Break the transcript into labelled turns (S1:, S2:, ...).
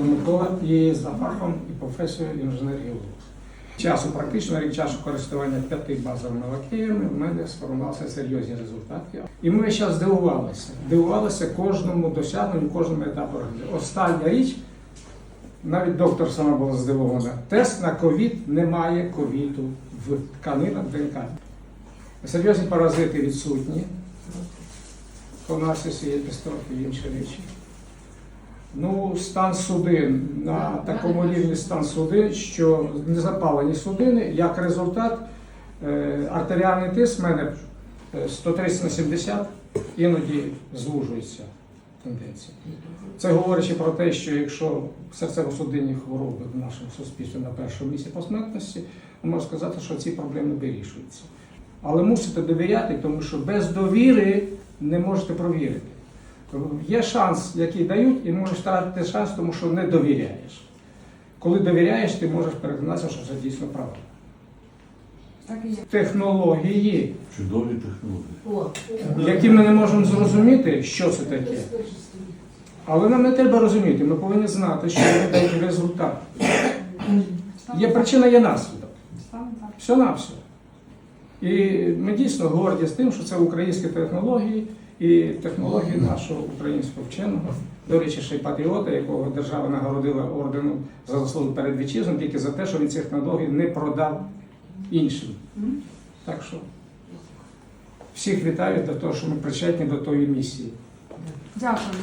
S1: Микола і за фахом і професією інженер-геолог. Часу практично рік часу користування п'яти базовими лакеями в мене сформувалися серйозні результати. І ми зараз здивувалися. Дивувалися кожному досягненню, кожному етапу. Остання річ, навіть доктор сама була здивована. Тест на ковід немає ковіду в тканинах ДНК. Серйозні паразити відсутні. Конасіс є пістрофі і інші речі. Ну, стан судин на такому рівні стан судин, що не запалені судини, як результат, е, артеріальний тиск в мене е, 130 на 70, іноді звужується тенденція. Це говорячи про те, що якщо серцево-судинні хвороби в нашому суспільстві на першому місці по смертності, можна сказати, що ці проблеми вирішуються. Але мусите довіряти, тому що без довіри не можете провірити. Є шанс, який дають, і можеш втратити шанс, тому що не довіряєш. Коли довіряєш, ти можеш переконатися, що це дійсно правда.
S2: Так і є.
S1: Технології,
S3: Чудові технології.
S1: Які ми не можемо зрозуміти, що це таке. Але нам не треба розуміти, ми повинні знати, що вони дають результат. Є причина, є наслідок. Все на все. І ми дійсно горді з тим, що це українські технології і технології нашого українського вченого. До речі, ще й патріота, якого держава нагородила орденом за заслуги перед вітчизною, тільки за те, що він цих технологій не продав іншим. Так що всіх вітаю до того, що ми причетні до тої місії.
S2: Дякую.